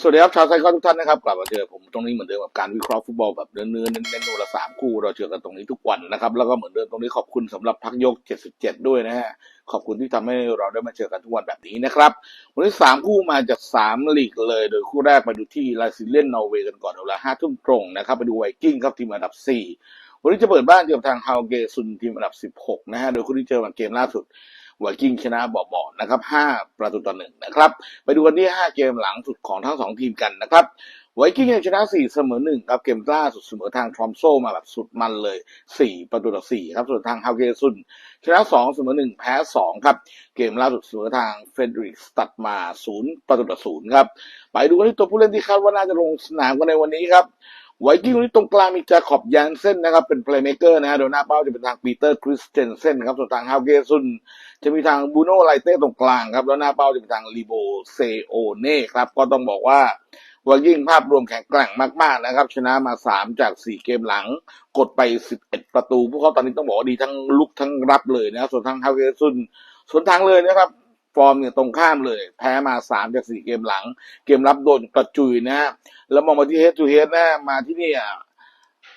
สวัสดีครับชาวไซคอนทุกท่านนะครับกลับมาเจอผมตรงนี้เหมือนเดิมกับการวิเคราะห์ฟุตบอลแบบเนื้อเนื้อเน้นๆโนละสามคู่เราเจอกันตรงนี้ทุกวันนะครับ แล้วก็เหมือนเดิมตรงนี้ขอบคุณสำหรับพักยก 77 ด้วยนะฮะขอบคุณที่ทำให้เราได้มาเจอกันทุกวันแบบนี้นะครับวันนี้สามคู่มาจากสามลีกเลย โดยคู่แรกไปดูที่ลาซิเลนนอร์เวย์กันก่อนเวลาห้าทุ่มตรงนะครับไปดูไวกิ้งครับทีมอันดับสี่วันนี้จะเปิดบ้านเจอกับทางฮาวเกซุนทีมอันดับ 16 นะฮะโดยคู่ที่เจอมาเกมล่าสุด ไวกิ้งชนะเบาๆนะครับ5ประตูต่อหนึ่งนะครับ ไปดูกันที่ 5 เกมหลังสุดของทั้ง 2 ทีมกันนะครับไวกิ้งยังชนะ 4 เสมอ1ครับเกมล่าสุดเสมอทางทรอมโซมาแบบสุดมันเลย 4 ประตูต่อ4ครับส่วนทางฮาวเกซุนชนะ 2 เสมอ1แพ้ 2 ครับ เกมล่าสุดเสมอทางเฟเดริกสตัดมา 0 ประตูต่อ0ครับ ไปดูกันที่ตัวผู้เล่นที่คาดว่าน่าจะลงสนามกันในวันนี้ครับ ไวกิ้งวันนี้ตรงกลางมีจาขอบยานเส้นนะครับ เป็นเพลย์เมเกอร์นะฮะโดยหน้าเป้าจะเป็นทางปีเตอร์คริสเตนเซนครับส่วนทางฮาวเกซุนจะมีทางบูโน่ไลเต้ตรงกลางครับ แล้วหน้าเป้าจะเป็นทางลีโบเซโอเน่ครับ ก็ต้องบอกว่าวายิ่งภาพรวมแข็งแกร่งมากๆนะครับ ชนะมา 3 จาก 4 เกมหลัง กดไป 11 ประตู พวกเขาตอนนี้ต้องบอกว่าดีทั้งลุกทั้งรับเลยนะส่วนทางฮาวเกซุนส่วนทางเลยนะครับ ฟอร์มเนี่ยตรงข้ามเลย แพ้มา 3 จาก 4 เกมหลัง เกมรับโดนกระจุยนะฮะแล้วมองมาที่เฮดทูเฮดนะมาที่นี่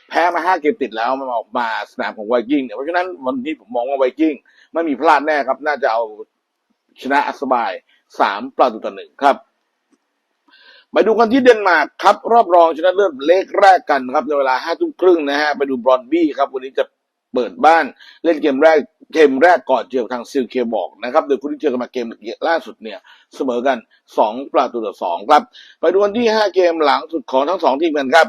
แพ้มา 5 เกมติดแล้วมาออกมาสนามของไวกิ้งเนี่ยเพราะฉะนั้นวันนี้ผมมองว่าไวกิ้งไม่มีพลาดแน่ครับ น่าจะเอาชนะอัสบายสามประตูต่อหนึ่งครับไปดูกันที่เดนมาร์กครับ รอบรองชนะเลิศเลขแรกกันครับในเวลาห้าทุ่มครึ่งนะฮะ ไปดูบรอนบี้ครับ วันนี้จะ เปิดบ้านเล่นเกมแรกเกมแรกก่อนเจอกับทางซิลเคบอกนะครับ โดยคู่ที่เจอกันมาเกมล่าสุดเนี่ยเสมอกันสองประตูต่อสองครับ ไปดูกันที่ห้าเกมหลังสุดของทั้งสองทีมกันครับ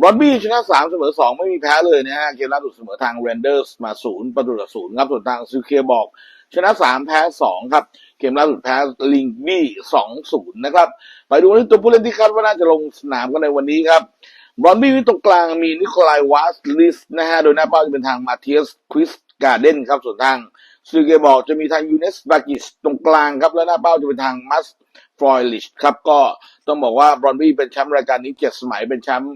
บรอนบี้ชนะสามเสมอสองไม่มีแพ้เลยนะฮะเกมล่าสุดเสมอทางเรนเดอร์สมาศูนย์ประตูต่อศูนย์ครับส่วนทางซิลเคบอก ชนะสามแพ้สองครับ เกมล่าสุดแพ้ลิงบี้สองศูนย์นะครับ ไปดูที่ตัวผู้เล่นที่คาดว่าน่าจะลงสนามกันในวันนี้ครับ บรอนบี้ตรงกลางมีนิโคลายวาสลิสนะฮะ โดยหน้าเป้าจะเป็นทางมาเทียสควิสการ์เดนครับ ส่วนทางซูเกบอกจะมีทางยูเนสบากิสตรงกลางครับ แล้วหน้าเป้าจะเป็นทางมัสฟรอยลิชครับ ก็ต้องบอกว่าบรอนบี้เป็นแชมป์รายการนี้เจ็ดสมัยเป็นแชมป์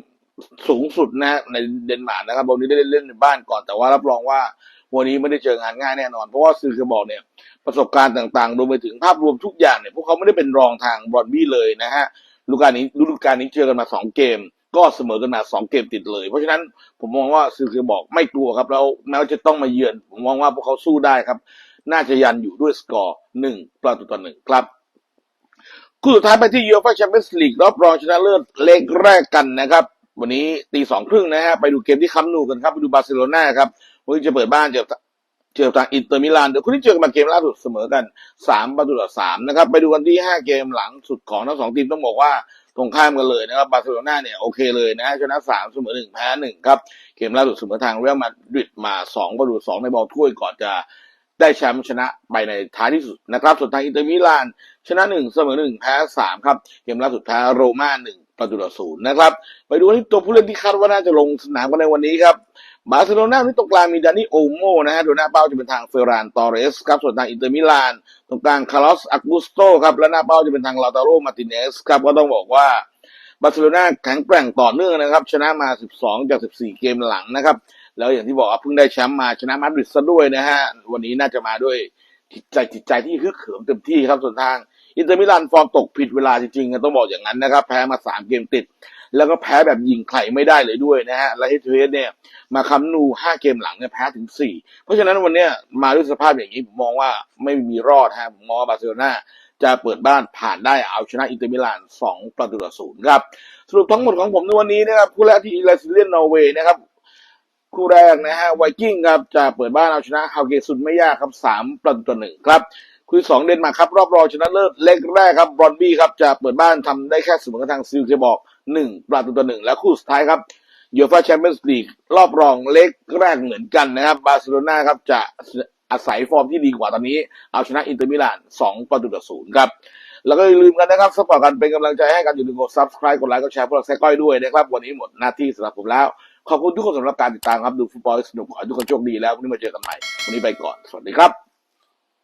สูงสุดนะในเดนมาร์กนะครับวันนี้ได้เล่นในบ้านก่อนแต่ว่ารับรองว่าวันนี้ไม่ได้เจองานง่ายแน่นอน เพราะว่าซูเกบอกเนี่ยประสบการณ์ต่างๆรวมไปถึงภาพรวมทุกอย่างเนี่ยพวกเขาไม่ได้เป็นรองทางบรอนบี้เลยนะฮะฤดูกาลนี้ฤดูกาลนี้เจอกันมาสองเกม ก็เสมอกันมาสองเกมติดเลย เพราะฉะนั้นผมมองว่าซิลเคบอกไม่กลัวครับ แล้วแม้ว่าจะต้องมาเยือน ผมมองว่าพวกเขาสู้ได้ครับ น่าจะยันอยู่ด้วยสกอร์หนึ่งประตูต่อหนึ่งครับคู่สุดท้ายไปที่ยูฟ่าแชมเปี้ยนส์ลีกรอบรองชนะเลิศเล็กแรกกันนะครับวันนี้ตีสองครึ่งนะฮะไปดูเกมที่คัมนูกันครับไปดูบาร์เซโลนาครับวันนี้จะเปิดบ้านเจอเจอทางอินเตอร์มิลานเดี๋ยวคุณที่เจอกันมาเกมล่าสุดเสมอกันสามประตูต่อสามนะครับไปดูกันที่ห้าเกมหลังสุดของทั้งสองทีมต้องบอกว่า ตรงข้ามกันเลยนะครับบาร์เซโลนาเนี่ยโอเคเลยนะชนะสามเสมอหนึ่งแพ้หนึ่งครับ เกมล่าสุดเสมอทางเรอัลมาดริดมาสองประตูสองในบอลถ้วยก่อนจะได้แชมป์ชนะไปในท้ายที่สุดนะครับส่วนทางอินเตอร์มิลาน ชนะหนึ่งเสมอหนึ่งแพ้สามครับ เกมล่าสุดแพ้โรม่าหนึ่งประตูต่อศูนย์นะครับ ไปดูที่ตัวผู้เล่นที่คาดว่าน่าจะลงสนามกันในวันนี้ครับ บาร์เซโลนาที่ตรงกลางมีดานิโอโมนะฮะดยหน้าเป้าจะเป็นทางเฟรานตอเรสครับส่วนทางอินเตอร์มิลาน ตรงกลางคาร์ลอสอักบุสโตครับและหน้าเป้าจะเป็นทางลาตาโรมาติเนสครับก็ต้องบอกว่าบาร์เซโลนาแข็งแกร่งต่อเนื่องนะครับ ชนะมา 12 จาก 14 เกมหลังนะครับ แล้วอย่างที่บอกว่าเพิ่งได้แชมป์มาชนะมาดริดซะด้วยนะฮะวันนี้น่าจะมาด้วยจิตใจจิตใจที่ฮึกเหิมเต็มที่ครับส่วนทางอินเตอร์มิลานฟอร์มตกผิดเวลาจริงๆต้องบอกอย่างนั้นนะครับ แพ้มา 3 เกมติด แล้วก็แพ้แบบยิงใครไม่ได้เลยด้วยนะฮะและเฮทเฮดเนี่ยมาคัมนูห้าเกมหลังเนี่ยแพ้ถึงสี่เพราะฉะนั้นวันเนี้ยมาด้วยสภาพอย่างนี้ผมมองว่าไม่มีรอดฮะผมมองว่าบาร์เซโลนาจะเปิดบ้านผ่านได้เอาชนะอินเตอร์มิลานสองประตูต่อศูนย์ครับสรุปทั้งหมดของผมในวันนี้นะครับคู่แรกที่อิลซิเลียนนอร์เวย์นะครับคู่แรกนะฮะไวกิ้งครับจะเปิดบ้านเอาชนะฮาวเกซุนไม่ยากครับสามประตูต่อหนึ่งครับ คู่สองเดนมาร์กครับ รอบรองชนะเลิศเล็กแรกครับบรอนบี้ครับจะเปิดบ้านทำได้แค่เสมอกับทางซิลเคบอกหนึ่งประตูต่อหนึ่งและคู่สุดท้ายครับยูฟ่าแชมเปี้ยนส์ลีกรอบรองเล็กแรกเหมือนกันนะครับบาร์เซโลนาครับจะอาศัยฟอร์มที่ดีกว่าตอนนี้ เอาชนะอินเตอร์มิลานสองประตูต่อศูนย์ครับแล้วก็อย่าลืมกันนะครับสปอร์ตกันเป็นกำลังใจให้กันอย่าลืมกด subscribe กดไลค์กดแชร์พวกเราแซกก้อยด้วยนะครับวันนี้หมดหน้าที่สำหรับผมแล้ว ขอบคุณทุกคนสำหรับการติดตามครับดูฟุตบอลสนุกขอให้ทุกคนโชคดีแล้ววันนี้มาเจอกันใหม่วันนี้ไปก่อนสวัสดีครับ